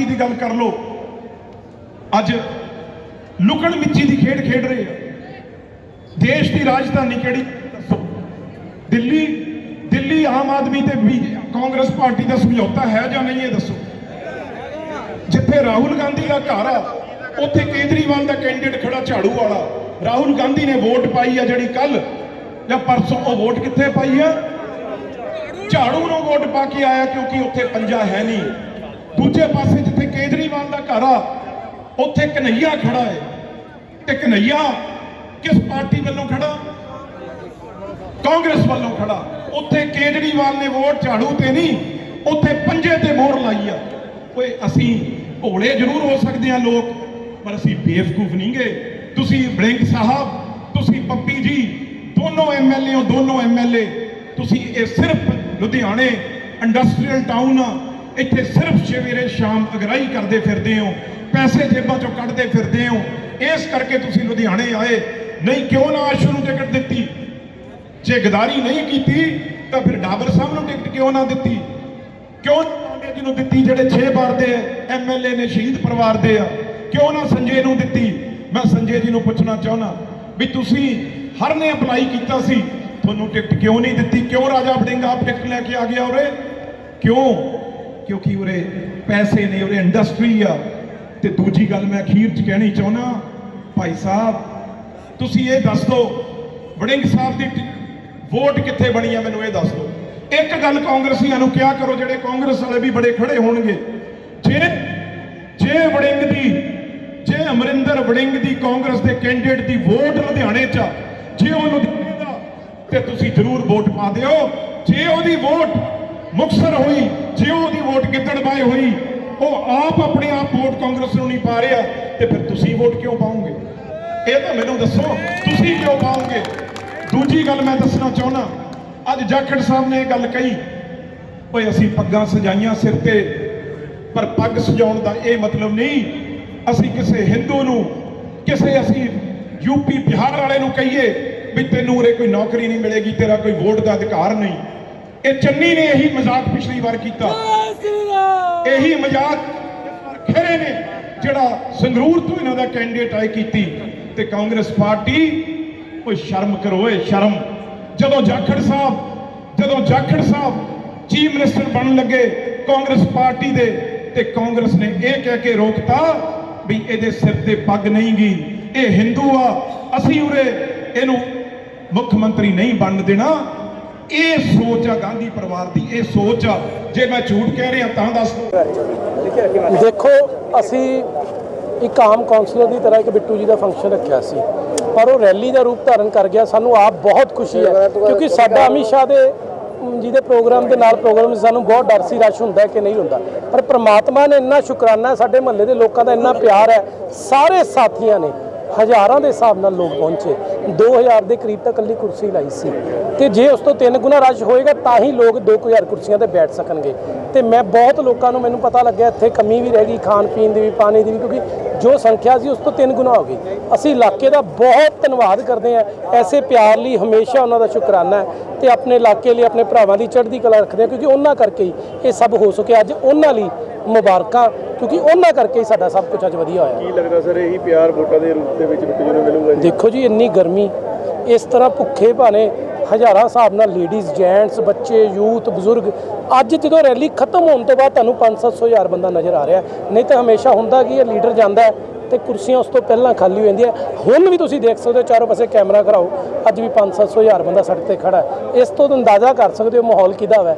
Party ਦੀ ਗੱਲ ਕਰ ਲਓ। ਅੱਜ ਲੁਕਣ ਮਿੱਚੀ ਦੀ ਖੇਡ ਖੇਡ ਰਹੇ ਆ। ਦੇਸ਼ ਦੀ ਰਾਜਧਾਨੀ ਕਿਹੜੀ? ਦਿੱਲੀ ਦਿੱਲੀ ਆਮ ਆਦਮੀ ਤੇ ਵੀ ਕਾਂਗਰਸ ਪਾਰਟੀ ਦਾ ਸਮਝੌਤਾ ਹੈ ਜਾਂ ਨਹੀਂ, ਇਹ ਦੱਸੋ। ਜਿੱਥੇ ਰਾਹੁਲ ਗਾਂਧੀ ਦਾ ਘਰ ਆ, ਉੱਥੇ ਕੇਜਰੀਵਾਲ ਦਾ ਕੈਂਡੀਡੇਟ ਖੜਾ ਝਾੜੂ ਵਾਲਾ। ਰਾਹੁਲ ਗਾਂਧੀ ਨੇ ਵੋਟ ਪਾਈ ਆ ਜਿਹੜੀ ਕੱਲ ਜਾਂ ਪਰਸੋਂ, ਉਹ ਵੋਟ ਕਿੱਥੇ ਪਾਈ ਆ? ਝਾੜੂ ਨੂੰ ਵੋਟ ਪਾ ਕੇ ਆਇਆ ਕਿਉਂਕਿ ਉੱਥੇ ਪੰਜਾ ਹੈ ਨਹੀਂ। ਦੂਜੇ ਪਾਸੇ ਜਿੱਥੇ ਕੇਜਰੀਵਾਲ ਦਾ ਘਰ ਆ, ਉੱਥੇ ਕਨਈਆ ਖੜਾ ਹੈ। ਤੇ ਕਨਈਆ ਕਿਸ ਪਾਰਟੀ ਵੱਲੋਂ ਖੜਾ ਕਾਂਗਰਸ ਵੱਲੋਂ ਖੜਾ ਉੱਥੇ ਕੇਜਰੀਵਾਲ ਨੇ ਵੋਟ ਝਾੜੂ ਤੇ ਨਹੀਂ, ਉੱਥੇ ਪੰਜੇ ਤੇ ਮੋਹਰ ਲਾਈ ਆ। ਓਏ, ਅਸੀਂ ਭੋਲੇ ਜ਼ਰੂਰ ਹੋ ਸਕਦੇ ਆ ਲੋਕ, ਪਰ ਅਸੀਂ ਬੇਵਕੂਫ ਨਹੀਂ ਗਏ ਤੁਸੀਂ ਬਲਿੰਗ ਸਾਹਿਬ, ਤੁਸੀਂ ਪੱਪੀ ਜੀ, ਦੋਨੋਂ ਐਮਐਲਏ ਹੋ, ਦੋਨੋਂ ਐਮਐਲਏ ਤੁਸੀਂ ਇਹ ਸਿਰਫ ਲੁਧਿਆਣੇ ਇੰਡਸਟਰੀਅਲ ਟਾਊਨ ਆ ਇੱਥੇ ਸਿਰਫ ਸਵੇਰੇ ਸ਼ਾਮ ਅਗਰਾਈ ਕਰਦੇ ਫਿਰਦੇ ਹੋ, ਪੈਸੇ ਜੇਬਾਂ ਚੋਂ ਕੱਢਦੇ ਫਿਰਦੇ ਹੋ। ਇਸ ਕਰਕੇ ਤੁਸੀਂ ਲੁਧਿਆਣੇ ਆਏ। ਨਹੀਂ, ਕਿਉਂ ਨਾ ਆਸ਼ੂ ਨੂੰ ਟਿਕਟ ਦਿੱਤੀ? ਜੇ ਗਦਾਰੀ ਨਹੀਂ ਕੀਤੀ, ਤਾਂ ਫਿਰ ਡਾਬਰ ਸਾਹਿਬ ਨੂੰ ਟਿਕਟ ਕਿਉਂ ਨਾ ਦਿੱਤੀ? ਕਿਉਂ ਨਾ ਜੀ ਨੂੰ ਦਿੱਤੀ, ਜਿਹੜੇ 6 ਵਾਰ ਦੇ ਐਮਐਲਏ ਨੇ ਸ਼ਹੀਦ ਪਰਿਵਾਰ ਦੇ ਆ? ਕਿਉਂ ਨਾ ਸੰਜੇ ਨੂੰ ਦਿੱਤੀ? ਮੈਂ ਸੰਜੇ ਜੀ ਨੂੰ ਪੁੱਛਣਾ ਚਾਹੁੰਦਾ ਵੀ ਤੁਸੀਂ ਹਰ ਨੇ ਅਪਲਾਈ ਕੀਤਾ ਸੀ, ਤੁਹਾਨੂੰ ਟਿਕਟ ਕਿਉਂ ਨਹੀਂ ਦਿੱਤੀ? ਕਿਉਂ ਰਾਜਾ ਵੜਿੰਗ ਆਪ ਟਿਕਟ ਲੈ ਕੇ ਆ ਗਿਆ ਉਰੇ? ਕਿਉਂ? ਕਿਉਂਕਿ ਉਰੇ ਪੈਸੇ ਨੇ ਉਰੇ ਇੰਡਸਟਰੀ ਆ। ਤੇ ਦੂਜੀ ਗੱਲ ਮੈਂ ਅਖੀਰ ਚ ਕਹਿਣੀ ਚਾਹੁੰਦਾ ਭਾਈ ਸਾਹਿਬ ਤੁਸੀਂ ਇਹ ਦੱਸ ਦਿਓ ਵੜਿੰਗ ਸਾਹਿਬ ਦੀ ਵੋਟ ਕਿੱਥੇ ਬਣੀ ਆ ਮੈਨੂੰ ਇਹ ਦੱਸ ਦਿਓ ਇੱਕ ਗੱਲ ਕਾਂਗਰਸੀਆਂ ਨੂੰ ਕਿਹਾ ਕਰੋ ਜਿਹੜੇ ਕਾਂਗਰਸ ਵਾਲੇ ਵੀ ਬੜੇ ਖੜੇ ਹੋਣਗੇ। ਜੇ ਜੇ ਵੜਿੰਗ ਦੀ ਜੇ ਅਮਰਿੰਦਰ ਵੜਿੰਗ ਦੀ ਕਾਂਗਰਸ ਦੇ ਕੈਂਡੀਡੇਟ ਦੀ ਵੋਟ ਲੁਧਿਆਣੇ 'ਚ ਆ, ਜੇ ਉਹ ਲੁਧਿਆਣੇ ਦਾ ਤੇ ਤੁਸੀਂ ਜ਼ਰੂਰ ਵੋਟ ਪਾ ਦਿਓ। ਜੇ ਉਹਦੀ ਵੋਟ ਮੁਕਸਰ ਹੋਈ ਜੇ ਉਹਦੀ ਵੋਟ ਗਿੱਦੜਬਾਏ ਹੋਈ, ਉਹ ਆਪ ਆਪਣੇ ਆਪ ਵੋਟ ਕਾਂਗਰਸ ਨੂੰ ਨਹੀਂ ਪਾ ਰਿਹਾ, ਤੇ ਫਿਰ ਤੁਸੀਂ ਵੋਟ ਕਿਉਂ ਪਾਓਗੇ? ਇਹ ਤਾਂ ਮੈਨੂੰ ਦੱਸੋ, ਤੁਸੀਂ ਕਿਉਂ ਪਾਓਗੇ? ਦੂਜੀ ਗੱਲ ਮੈਂ ਦੱਸਣਾ ਚਾਹੁੰਦਾ, ਅੱਜ ਜਾਖੜ ਸਾਹਿਬ ਨੇ ਇਹ ਗੱਲ ਕਹੀ, ਓਏ, ਅਸੀਂ ਪੱਗਾਂ ਸਜਾਈਆਂ ਸਿਰ ਤੇ, ਪਰ ਪੱਗ ਸਜਾਉਣ ਦਾ ਇਹ ਮਤਲਬ ਨਹੀਂ, ਅਸੀਂ ਕਿਸੇ ਹਿੰਦੂ ਨੂੰ, ਕਿਸੇ ਅਸੀਂ ਯੂਪੀ ਬਿਹਾਰ ਵਾਲੇ ਨੂੰ ਕਹੀਏ ਵੀ ਤੈਨੂੰ ਉਰੇ ਕੋਈ ਨੌਕਰੀ ਨਹੀਂ ਮਿਲੇਗੀ, ਤੇਰਾ ਕੋਈ ਵੋਟ ਦਾ ਅਧਿਕਾਰ ਨਹੀਂ। ਇਹ ਚੰਨੀ ਨੇ ਇਹੀ ਮਜ਼ਾਕ ਪਿਛਲੀ ਵਾਰ ਕੀਤਾ। ਇਹੀ ਮਜ਼ਾਕ ਖਰੇ ਨੇ ਜਿਹੜਾ ਸੰਗਰੂਰ ਤੋਂ ਇਹਨਾਂ ਦਾ ਕੈਂਡੀਡੇਟ ਆਏ ਕੀਤੀ ਤੇ ਕਾਂਗਰਸ ਪਾਰਟੀ, ਓਏ ਸ਼ਰਮ ਕਰੋ, ਓਏ ਸ਼ਰਮ। ਜਦੋਂ ਜਾਖੜ ਸਾਹਿਬ, ਜਦੋਂ ਜਾਖੜ ਸਾਹਿਬ ਚੀਫ ਮਿਨਿਸਟਰ ਬਣਨ ਲੱਗੇ ਕਾਂਗਰਸ ਪਾਰਟੀ ਦੇ ਤੇ ਕਾਂਗਰਸ ਨੇ ਇਹ ਕਹਿ ਕੇ ਰੋਕਤਾ ਵੀ ਇਹਦੇ ਸਿਰ ਤੇ ਪੱਗ ਨਹੀਂ ਗਈ ਇਹ ਹਿੰਦੂ ਆ, ਅਸੀਂ ਉਰੇ ਇਹਨੂੰ ਮੁੱਖ ਮੰਤਰੀ ਨਹੀਂ ਬਣਨ ਦੇਣਾ। ਇਹ ਸੋਚ ਆ ਗਾਂਧੀ ਪਰਿਵਾਰ ਦੀ ਇਹ ਸੋਚ ਆ। ਜੇ ਮੈਂ ਝੂਠ ਕਹਿ ਰਿਹਾ ਤਾਂ ਦੱਸ ਦਿਓ ਦੇਖੋ ਅਸੀਂ ਇੱਕ ਆਮ ਕਾਉਂਸਲਰ ਦੀ ਤਰ੍ਹਾਂ ਇੱਕ ਬਿੱਟੂ ਜੀ ਦਾ ਫੰਕਸ਼ਨ ਰੱਖਿਆ ਸੀ। ਪਰ ਉਹ ਰੈਲੀ ਦਾ ਰੂਪ ਧਾਰਨ ਕਰ ਗਿਆ ਸਾਨੂੰ ਆਪ ਬਹੁਤ ਖੁਸ਼ੀ ਹੈ। ਕਿਉਂਕਿ ਸਾਡਾ ਅਮਿਤ ਸ਼ਾਹ ਦੇ ਜਿਹਦੇ ਪ੍ਰੋਗਰਾਮ ਦੇ ਨਾਲ ਪ੍ਰੋਗਰਾਮ ਸੀ, ਸਾਨੂੰ ਬਹੁਤ ਡਰ ਸੀ ਰਸ਼ ਹੁੰਦਾ ਕਿ ਨਹੀਂ ਹੁੰਦਾ। ਪਰ ਪ੍ਰਮਾਤਮਾ ਨੇ ਇੰਨਾ ਸ਼ੁਕਰਾਨਾ ਸਾਡੇ ਮਹੱਲੇ ਦੇ ਲੋਕਾਂ ਦਾ ਇੰਨਾ ਪਿਆਰ ਹੈ। ਸਾਰੇ ਸਾਥੀਆਂ ਨੇ ਹਜ਼ਾਰਾਂ ਦੇ ਹਿਸਾਬ ਨਾਲ ਲੋਕ ਪਹੁੰਚੇ। 2000 ਦੇ ਕਰੀਬ ਤੱਕ ਇਕੱਲੀ ਕੁਰਸੀ ਲਾਈ ਸੀ। ਤੇ ਜੇ ਉਸ ਤੋਂ ਤਿੰਨ ਗੁਣਾ ਰਸ਼ ਹੋਏਗਾ, ਤਾਂ ਹੀ ਲੋਕ 2000 ਕੁਰਸੀਆਂ ਤੇ ਬੈਠ ਸਕਣਗੇ। ਤੇ ਮੈਂ ਬਹੁਤ ਲੋਕਾਂ ਨੂੰ ਮੈਨੂੰ ਪਤਾ ਲੱਗਿਆ, ਇੱਥੇ ਕਮੀ ਵੀ ਰਹਿ ਗਈ ਖਾਣ ਪੀਣ ਦੀ ਵੀ, ਪਾਣੀ ਦੀ ਵੀ, ਕਿਉਂਕਿ ਜੋ ਸੰਖਿਆ ਸੀ ਉਸ ਤੋਂ ਤਿੰਨ ਗੁਣਾ ਹੋ ਗਈ। ਅਸੀਂ ਇਲਾਕੇ ਦਾ ਬਹੁਤ ਧੰਨਵਾਦ ਕਰਦੇ ਹਾਂ। ਐਸੇ ਪਿਆਰ ਲਈ ਹਮੇਸ਼ਾ ਉਹਨਾਂ ਦਾ ਸ਼ੁਕਰਾਨਾ ਹੈ ਤੇ ਆਪਣੇ ਇਲਾਕੇ ਲਈ, ਆਪਣੇ ਭਰਾਵਾਂ ਦੀ ਚੜ੍ਹਦੀ ਕਲਾ ਰੱਖਦੇ ਹਾਂ, ਕਿਉਂਕਿ ਉਹਨਾਂ ਕਰਕੇ ਹੀ ਇਹ ਸਭ ਹੋ ਸਕਿਆ। ਅੱਜ ਉਹਨਾਂ ਲਈ ਮੁਬਾਰਕਾਂ। ਕਿਉਂਕਿ ਉਹਨਾਂ ਕਰਕੇ ਹੀ ਸਾਡਾ ਸਭ ਕੁਝ ਅੱਜ ਵਧੀਆ ਹੋਇਆ। ਕੀ ਲੱਗਦਾ ਸਰ ਇਹੀ ਪਿਆਰ ਵੋਟਾਂ ਦੇ ਰੂਪ ਦੇ ਵਿੱਚ ਜੀ ਨੂੰ ਮਿਲੂਗਾ ਜੀ? ਦੇਖੋ ਜੀ ਇੰਨੀ ਗਰਮੀ ਇਸ ਤਰ੍ਹਾਂ ਭੁੱਖੇ ਭਾਣੇ ਹਜ਼ਾਰਾਂ ਹਿਸਾਬ ਨਾਲ ਲੇਡੀਜ਼ ਜੈਂਟਸ ਬੱਚੇ ਯੂਥ ਬਜ਼ੁਰਗ ਅੱਜ ਜਦੋਂ ਰੈਲੀ ਖਤਮ ਹੋਣ ਤੋਂ ਬਾਅਦ ਤੁਹਾਨੂੰ 5-700 ਹਜ਼ਾਰ ਬੰਦਾ ਨਜ਼ਰ ਆ ਰਿਹਾ। ਨਹੀਂ ਤਾਂ ਹਮੇਸ਼ਾ ਹੁੰਦਾ ਕਿ ਇਹ ਲੀਡਰ ਜਾਂਦਾ ਹੈ ਤੇ ਕੁਰਸੀਆਂ ਉਸ ਤੋਂ ਪਹਿਲਾਂ ਖਾਲੀ ਹੋ ਜਾਂਦੀਆਂ ਹੁਣ ਵੀ ਤੁਸੀਂ ਦੇਖ ਸਕਦੇ ਹੋ ਚਾਰੋਂ ਪਾਸੇ ਕੈਮਰਾ ਕਰਾਓ ਅੱਜ ਵੀ 5-700 ਹਜ਼ਾਰ ਬੰਦਾ ਸੜਕ ਤੇ ਖੜਾ ਹੈ। ਇਸ ਤੋਂ ਅੰਦਾਜ਼ਾ ਕਰ ਸਕਦੇ ਹੋ ਮਾਹੌਲ ਕਿਹਦਾ ਹੈ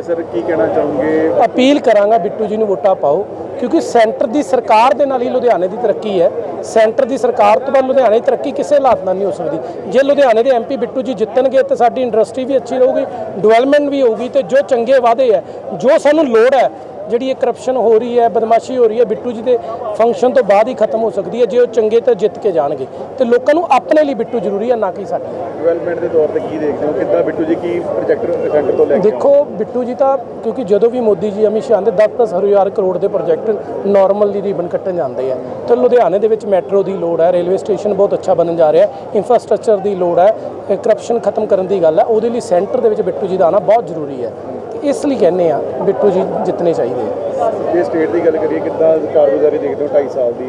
ਤੇ ਸਰ ਕੀ ਕਹਿਣਾ ਚਾਹੋਗੇ? ਅਪੀਲ ਕਰਾਂਗਾ ਬਿੱਟੂ ਜੀ ਨੂੰ ਵੋਟਾਂ ਪਾਓ, ਕਿਉਂਕਿ ਸੈਂਟਰ ਦੀ ਸਰਕਾਰ ਦੇ ਨਾਲ ਹੀ ਲੁਧਿਆਣੇ ਦੀ ਤਰੱਕੀ ਹੈ। ਸੈਂਟਰ ਦੀ ਸਰਕਾਰ ਤੋਂ ਬਾਅਦ ਲੁਧਿਆਣੇ ਦੀ ਤਰੱਕੀ ਕਿਸੇ ਹਾਲਾਤ ਨਾਲ ਨਹੀਂ ਹੋ ਸਕਦੀ। ਜੇ ਲੁਧਿਆਣੇ ਦੇ ਐਮਪੀ ਬਿੱਟੂ ਜੀ ਜਿੱਤਣਗੇ ਤੇ ਸਾਡੀ ਇੰਡਸਟਰੀ ਵੀ ਅੱਛੀ ਰਹੂਗੀ, ਡਿਵੈਲਪਮੈਂਟ ਵੀ ਹੋਊਗੀ ਤੇ ਜੋ ਚੰਗੇ ਵਾਅਦੇ ਹੈ, ਜੋ ਸਾਨੂੰ ਲੋੜ ਹੈ ਜਿਹੜੀ ਇਹ ਕਰਪਸ਼ਨ ਹੋ ਰਹੀ ਹੈ ਬਦਮਾਸ਼ੀ ਹੋ ਰਹੀ ਹੈ ਬਿੱਟੂ ਜੀ ਦੇ ਫੰਕਸ਼ਨ ਤੋਂ ਬਾਅਦ ਹੀ ਖਤਮ ਹੋ ਸਕਦੀ ਹੈ ਜੇ ਉਹ ਚੰਗੇ ਤਾਂ ਜਿੱਤ ਕੇ ਜਾਣਗੇ। ਤੇ ਲੋਕਾਂ ਨੂੰ ਆਪਣੇ ਲਈ ਬਿੱਟੂ ਜ਼ਰੂਰੀ ਹੈ ਨਾ ਕਿ ਸਾਡਾ ਡਿਵੈਲਪਮੈਂਟ ਦੇ ਤੌਰ ਤੇ ਕੀ ਦੇਖਦੇ ਹੋ? ਕਿੱਦਾਂ ਬਿੱਟੂ ਜੀ ਕੀ ਪ੍ਰੋਜੈਕਟ ਸੈਂਟਰ ਤੋਂ ਲੈ ਕੇ ਦੇਖੋ ਬਿੱਟੂ ਜੀ ਤਾਂ ਕਿਉਂਕਿ ਜਦੋਂ ਵੀ ਮੋਦੀ ਜੀ ਅਮਿਤ ਸ਼ਾਹ ਦੇ 10-10 ਹਜ਼ਾਰ ਕਰੋੜ ਦੇ ਪ੍ਰੋਜੈਕਟ ਨਾਰਮਲੀ ਰਿਬਨ ਕੱਟਣ ਜਾਂਦੇ ਆ। ਤੇ ਲੁਧਿਆਣੇ ਦੇ ਵਿੱਚ ਮੈਟਰੋ ਦੀ ਲੋੜ ਹੈ ਰੇਲਵੇ ਸਟੇਸ਼ਨ ਬਹੁਤ ਅੱਛਾ ਬਣਨ ਜਾ ਰਿਹਾ ਹੈ ਇਨਫਰਾਸਟ੍ਰਕਚਰ ਦੀ ਲੋੜ ਹੈ ਕਰਪਸ਼ਨ ਖਤਮ ਕਰਨ ਦੀ ਗੱਲ ਹੈ ਉਹਦੇ ਲਈ ਸੈਂਟਰ ਦੇ ਵਿੱਚ ਬਿੱਟੂ ਜੀ ਦਾ ਆਉਣਾ ਬਹੁਤ ਜ਼ਰੂਰੀ ਹੈ। ਇਸ ਲਈ ਕਹਿੰਦੇ ਆ ਬਿੱਟੂ ਜੀ ਜਿੱਤਣੇ ਚਾਹੀਦੇ ਆ। ਜੇ ਸਟੇਟ ਦੀ ਗੱਲ ਕਰੀਏ ਕਿੱਦਾਂ ਕਾਰਗੁਜ਼ਾਰੀ ਦੇਖਦੇ ਹੋ? 2.5 ਸਾਲ ਦੀ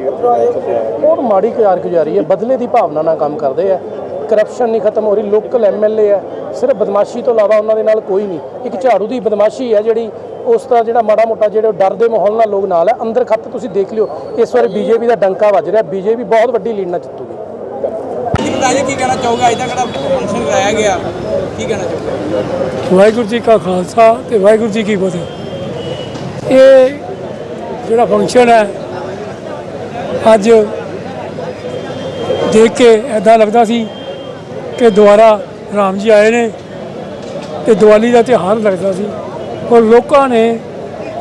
ਬਹੁਤ ਮਾੜੀ ਕਾਰਗੁਜ਼ਾਰੀ ਹੈ। ਬਦਲੇ ਦੀ ਭਾਵਨਾ ਨਾਲ ਕੰਮ ਕਰਦੇ ਆ। ਕਰਪਸ਼ਨ ਨਹੀਂ ਖਤਮ ਹੋ ਰਹੀ। ਲੋਕਲ ਐਮਐਲਏ ਹੈ। ਸਿਰਫ ਬਦਮਾਸ਼ੀ ਤੋਂ ਇਲਾਵਾ ਉਹਨਾਂ ਦੇ ਨਾਲ ਕੋਈ ਨਹੀਂ। ਇੱਕ ਝਾੜੂ ਦੀ ਬਦਮਾਸ਼ੀ ਹੈ ਜਿਹੜੀ ਉਸ ਦਾ ਜਿਹੜਾ ਮਾੜਾ ਮੋਟਾ ਜਿਹੜੇ ਡਰ ਦੇ ਮਾਹੌਲ ਨਾਲ ਲੋਕ ਨਾਲ ਹੈ। ਅੰਦਰ ਖੱਤ ਤੁਸੀਂ ਦੇਖ ਲਿਓ। ਇਸ ਵਾਰ ਬੀਜੇਪੀ ਦਾ ਡੰਕਾ ਵੱਜ ਰਿਹਾ। ਬੀਜੇਪੀ ਬਹੁਤ ਵੱਡੀ ਲੀਡ ਨਾਲ ਜਿੱਤੂਗੀ। ਜੀ ਕੀ ਕਹਿਣਾ ਚਾਹੋਗੇ? ਅੱਜ ਦਾ ਜਿਹੜਾ ਫੰਕਸ਼ਨ ਕਰਾਇਆ ਗਿਆ, ਕੀ ਕਹਿਣਾ ਚਾਹੋਗੇ? ਵਾਹਿਗੁਰੂ ਜੀ ਕਾ ਖਾਲਸਾ ਤੇ ਵਾਹਿਗੁਰੂ ਜੀ ਕੀ ਫਤਿਹ। ਇਹ ਜਿਹੜਾ ਫੰਕਸ਼ਨ ਹੈ, ਅੱਜ ਦੇਖ ਕੇ ਐਦਾਂ ਲੱਗਦਾ ਸੀ ਕਿ ਦੁਬਾਰਾ ਰਾਮ ਜੀ ਆਏ ਨੇ ਤੇ ਦੀਵਾਲੀ ਦਾ ਤਿਉਹਾਰ ਲੱਗਦਾ ਸੀ। ਔਰ ਲੋਕਾਂ ਨੇ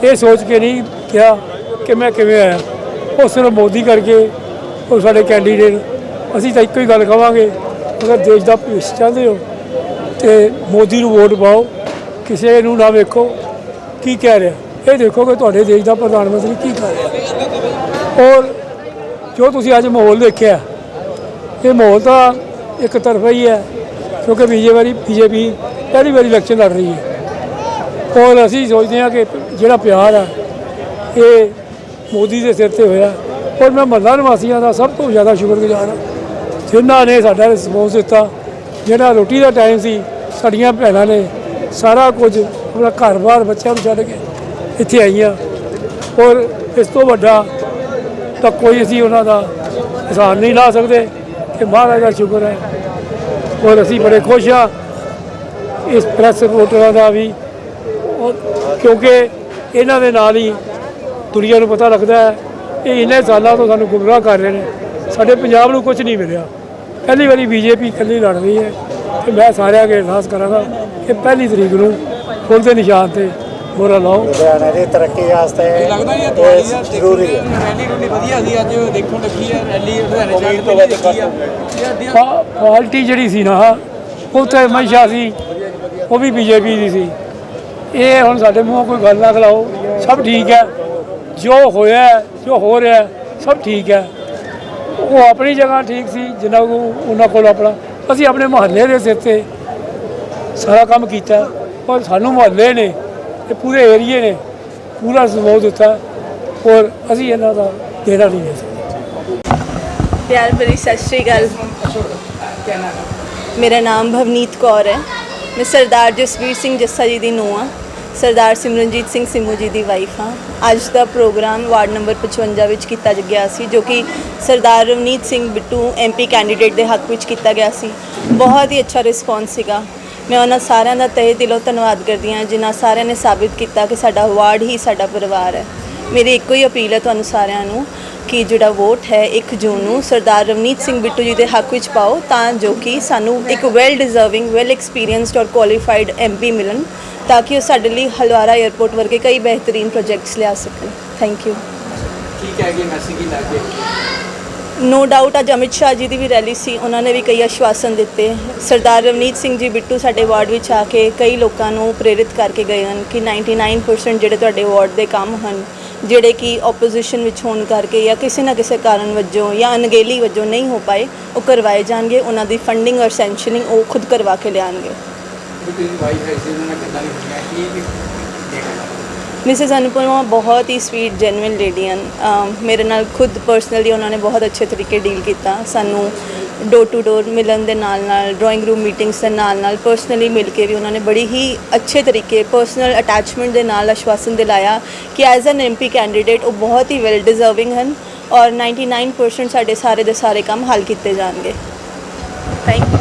ਇਹ ਸੋਚ ਕੇ ਨਹੀਂ ਕਿਹਾ ਕਿ ਮੈਂ ਕਿਵੇਂ ਆਇਆ। ਉਹ ਸਿਰਫ ਮੋਦੀ ਕਰਕੇ ਉਹ ਸਾਡੇ ਕੈਂਡੀਡੇਟ ਅਸੀਂ ਤਾਂ ਇੱਕੋ ਹੀ ਗੱਲ ਕਵਾਂਗੇ, ਅਗਰ ਦੇਸ਼ ਦਾ ਭਵਿੱਖ ਚਾਹੁੰਦੇ ਹੋ ਤੇ ਮੋਦੀ ਨੂੰ ਵੋਟ ਪਾਓ, ਕਿਸੇ ਨੂੰ ਨਾ ਵੇਖੋ, ਕੀ ਕਹਿ ਰਿਹਾ? ਇਹ ਦੇਖੋ ਕਿ ਤੁਹਾਡੇ ਦੇਸ਼ ਦਾ ਪ੍ਰਧਾਨ ਮੰਤਰੀ ਕੀ ਕਰ ਰਿਹਾ। ਔਰ ਜੋ ਤੁਸੀਂ ਅੱਜ ਮਾਹੌਲ ਦੇਖਿਆ, ਇਹ ਮਾਹੌਲ ਤਾਂ ਇੱਕ ਤਰਫਾ ਹੀ ਹੈ, ਕਿਉਂਕਿ ਬੀਜੇਪੀ ਬੀਜੇਪੀ ਪਹਿਲੀ ਵਾਰੀ ਇਲੈਕਸ਼ਨ ਲੜ ਰਹੀ ਹੈ। ਔਰ ਅਸੀਂ ਸੋਚਦੇ ਹਾਂ ਕਿ ਜਿਹੜਾ ਪਿਆਰ ਆ, ਇਹ ਮੋਦੀ ਦੇ ਸਿਰ ਤੇ ਹੋਇਆ। ਔਰ ਮੈਂ ਮੱਲਾ ਨਿਵਾਸੀਆਂ ਦਾ ਸਭ ਤੋਂ ਜ਼ਿਆਦਾ ਸ਼ੁਕਰਗੁਜ਼ਾਰ ਹਾਂ। ਜਿਨ੍ਹਾਂ ਨੇ ਸਾਡਾ ਰਿਸਪੌਂਸ ਦਿੱਤਾ, ਜਿਹੜਾ ਰੋਟੀ ਦਾ ਟਾਈਮ ਸੀ, ਸਾਡੀਆਂ ਭੈਣਾਂ ਨੇ ਸਾਰਾ ਕੁਝ ਆਪਣਾ ਘਰ-ਬਾਰ ਬੱਚਿਆਂ ਨੂੰ ਛੱਡ ਕੇ ਇੱਥੇ ਆਈਆਂ। ਔਰ ਇਸ ਤੋਂ ਵੱਡਾ ਤਾਂ ਕੋਈ ਅਸੀਂ ਉਹਨਾਂ ਦਾ ਅਹਿਸਾਨ ਨਹੀਂ ਲਾ ਸਕਦੇ ਕਿ ਮਹਾਰਾਜ ਦਾ ਸ਼ੁਕਰ ਹੈ। ਔਰ ਅਸੀਂ ਬੜੇ ਖੁਸ਼ ਹਾਂ ਇਸ ਪ੍ਰੈਸ ਰਿਪੋਰਟਰਾਂ ਦਾ ਵੀ। ਕਿਉਂਕਿ ਇਹਨਾਂ ਦੇ ਨਾਲ ਹੀ ਦੁਨੀਆ ਨੂੰ ਪਤਾ ਲੱਗਦਾ ਹੈ, ਇਹ ਇੰਨੇ ਸਾਲਾਂ ਤੋਂ ਸਾਨੂੰ ਗੁੰਮਰਾਹ ਕਰ ਰਹੇ ਨੇ। ਸਾਡੇ ਪੰਜਾਬ ਨੂੰ ਕੁਝ ਨਹੀਂ ਮਿਲਿਆ। ਪਹਿਲੀ ਵਾਰੀ ਬੀਜੇਪੀ ਇਕੱਲੀ ਲੜ ਰਹੀ ਹੈ ਤੇ ਮੈਂ ਸਾਰਿਆਂ ਅੱਗੇ ਅਰਦਾਸ ਕਰਾਂਗਾ ਕਿ ਪਹਿਲੀ ਤਰੀਕ ਨੂੰ ਫੁੱਲ ਦੇ ਨਿਸ਼ਾਨ ਤੇ ਮੋਹਰਾ ਲਾਓ। ਲੁਧਿਆਣੇ ਦੀ ਤਰੱਕੀ ਵਾਸਤੇ ਲੱਗਦਾ ਨਹੀਂ ਇਹ ਜ਼ਰੂਰੀ ਹੈ। ਰੈਲੀ ਰੂਲੀ ਵਧੀਆ ਸੀ ਅੱਜ ਦੇਖਣ ਲੱਗੀ ਹੈ ਰੈਲੀ ਲੁਧਿਆਣੇ ਸ਼ਹਿਰ ਤੋਂ ਦੇਖੀ ਪਾ- ਪਾਰਟੀ ਜਿਹੜੀ ਸੀ ਨਾ ਉਹ ਤੇ ਮਨਸ਼ਾ ਸੀ ਉਹ ਵੀ ਬੀਜੇਪੀ ਦੀ ਸੀ। ਇਹ ਹੁਣ ਸਾਡੇ ਮੂੰਹੋਂ ਕੋਈ ਗੱਲ ਨਾ ਖਲਾਓ ਸਭ ਠੀਕ ਹੈ। ਜੋ ਹੋਇਆ ਜੋ ਹੋ ਰਿਹਾ ਸਭ ਠੀਕ ਹੈ। ਉਹ ਆਪਣੀ ਜਗ੍ਹਾ ਠੀਕ ਸੀ, ਜਿੰਨਾ ਕੋ ਉਹਨਾਂ ਕੋਲ ਆਪਣਾ। ਅਸੀਂ ਆਪਣੇ ਮੁਹੱਲੇ ਦੇ ਸਿਰ ਤੇ ਸਾਰਾ ਕੰਮ ਕੀਤਾ, ਪਰ ਸਾਨੂੰ ਮੁਹੱਲੇ ਨੇ ਤੇ ਪੂਰੇ ਏਰੀਏ ਨੇ, ਪੂਰਾ ਸਪੋਰਟ ਦਿੱਤਾ ਔਰ ਅਸੀਂ ਇਹਨਾਂ ਦਾ ਦੇਣਾ ਨਹੀਂ ਹੈ। ਪਿਆਰ ਭਰੀ ਸਤਿ ਸ਼੍ਰੀ ਅਕਾਲ। ਮੇਰਾ ਨਾਮ ਭਵਨੀਤ ਕੌਰ ਹੈ। ਮੈਂ ਸਰਦਾਰ ਜਸਵੀਰ ਸਿੰਘ ਜੱਸਾ ਜੀ ਦੀ ਨੂੰਹ ਹਾਂ। ਸਰਦਾਰ ਸਿਮਰਨਜੀਤ ਸਿੰਘ ਸਿਮੂ ਜੀ ਦੀ ਵਾਈਫ ਹਾਂ। ਅੱਜ ਦਾ ਪ੍ਰੋਗਰਾਮ ਵਾਰਡ ਨੰਬਰ 55 ਵਿੱਚ ਕੀਤਾ ਗਿਆ ਸੀ, ਜੋ ਕਿ ਸਰਦਾਰ ਰਵਨੀਤ ਸਿੰਘ ਬਿੱਟੂ ਐਮਪੀ ਕੈਂਡੀਡੇਟ ਦੇ ਹੱਕ ਵਿੱਚ ਕੀਤਾ ਗਿਆ ਸੀ। ਬਹੁਤ ਹੀ ਅੱਛਾ ਰਿਸਪੌਂਸ ਸੀਗਾ। ਮੈਂ ਉਹਨਾਂ ਸਾਰਿਆਂ ਦਾ ਤਹਿ ਦਿਲੋਂ ਧੰਨਵਾਦ ਕਰਦੀ ਹਾਂ, ਜਿਨ੍ਹਾਂ ਸਾਰਿਆਂ ਨੇ ਸਾਬਿਤ ਕੀਤਾ ਕਿ ਸਾਡਾ ਵਾਰਡ ਹੀ ਸਾਡਾ ਪਰਿਵਾਰ ਹੈ। ਮੇਰੀ ਇੱਕੋ ਹੀ ਅਪੀਲ ਹੈ ਤੁਹਾਨੂੰ ਸਾਰਿਆਂ ਨੂੰ ਕਿ ਜਿਹੜਾ ਵੋਟ ਹੈ 1 ਜੂਨ ਨੂੰ ਸਰਦਾਰ ਰਵਨੀਤ ਸਿੰਘ ਬਿੱਟੂ ਜੀ ਦੇ ਹੱਕ ਵਿੱਚ ਪਾਓ ਤਾਂ ਜੋ ਕਿ ਸਾਨੂੰ ਇੱਕ ਵੈਲ ਡਿਜ਼ਰਵਿੰਗ ਵੈਲ ਐਕਸਪੀਰੀਐਂਸਡ ਔਰ ਕੁਆਲੀਫਾਈਡ ਐਮਪੀ ਮਿਲਣ ਤਾਂ ਕਿ ਉਹ ਸਾਡੇ ਲਈ ਹਲਵਾਰਾ 에ਅਰਪੋਰਟ ਵਰਗੇ ਕਈ ਬਿਹਤਰੀਨ ਪ੍ਰੋਜੈਕਟਸ ਲਿਆ ਸਕਣ। ਥੈਂਕ ਯੂ ਠੀਕ ਹੈ ਕਿ ਮੈਸੇਜ ਕੀ? ਲੱਗੇ ਨੋ ਡਾਊਟ ਅੱਜ ਅਮਿਤ ਸ਼ਾਹ ਜੀ ਦੀ ਵੀ ਰੈਲੀ ਸੀ ਉਹਨਾਂ ਨੇ ਵੀ ਕਈ ਆਸ਼ਵਾਸਨ ਦਿੱਤੇ। ਸਰਦਾਰ ਰਵਨੀਤ ਸਿੰਘ ਜੀ ਬਿੱਟੂ ਸਾਡੇ ਵਾਰਡ ਵਿੱਚ ਆ ਕੇ ਕਈ ਲੋਕਾਂ ਨੂੰ ਪ੍ਰੇਰਿਤ ਕਰਕੇ ਗਏ ਹਨ ਕਿ 99% ਜਿਹੜੇ ਤੁਹਾਡੇ ਵਾਰਡ ਦੇ ਕੰਮ ਹਨ ਜਿਹੜੇ ਕਿ ਆਪੋਜੀਸ਼ਨ ਵਿੱਚ ਹੋਣ ਕਰਕੇ ਜਾਂ ਕਿਸੇ ਨਾ ਕਿਸੇ ਕਾਰਨ ਵਜੋਂ ਜਾਂ ਅਣਗਹਿਲੀ ਵਜੋਂ ਨਹੀਂ ਹੋ ਪਾਏ, ਉਹ ਕਰਵਾਏ ਜਾਣਗੇ, ਉਹਨਾਂ ਦੀ ਫੰਡਿੰਗ ਔਰ ਸੈਂਕਸ਼ਨਿੰਗ ਉਹ ਖੁਦ ਕਰਵਾ ਕੇ ਲਿਆਣਗੇ ਮਿਸਿਸ ਅਨੁਪਮਾ ਬਹੁਤ ਹੀ ਸਵੀਟ ਜੈਨੂਇਨ ਲੇਡੀ ਹਨ। ਮੇਰੇ ਨਾਲ ਖੁਦ ਪਰਸਨਲੀ ਉਹਨਾਂ ਨੇ ਬਹੁਤ ਅੱਛੇ ਤਰੀਕੇ ਡੀਲ ਕੀਤਾ। ਸਾਨੂੰ ਡੋਰ ਟੂ ਡੋਰ ਮਿਲਣ ਦੇ ਨਾਲ ਨਾਲ ਡਰਾਇੰਗ ਰੂਮ ਮੀਟਿੰਗਸ ਦੇ ਨਾਲ ਨਾਲ ਪਰਸਨਲੀ ਮਿਲ ਕੇ ਵੀ ਉਹਨਾਂ ਨੇ ਬੜੀ ਹੀ ਅੱਛੇ ਤਰੀਕੇ ਪਰਸਨਲ ਅਟੈਚਮੈਂਟ ਦੇ ਨਾਲ ਆਸ਼ਵਾਸਨ ਦਿਲਾਇਆ ਕਿ ਐਜ਼ ਐਨ ਐਮਪੀ ਕੈਂਡੀਡੇਟ ਉਹ ਬਹੁਤ ਹੀ ਵੈਲ ਡਿਜ਼ਰਵਿੰਗ ਹਨ ਔਰ 99% ਸਾਡੇ ਸਾਰੇ ਦੇ ਸਾਰੇ ਕੰਮ ਹੱਲ ਕੀਤੇ ਜਾਣਗੇ। Thank you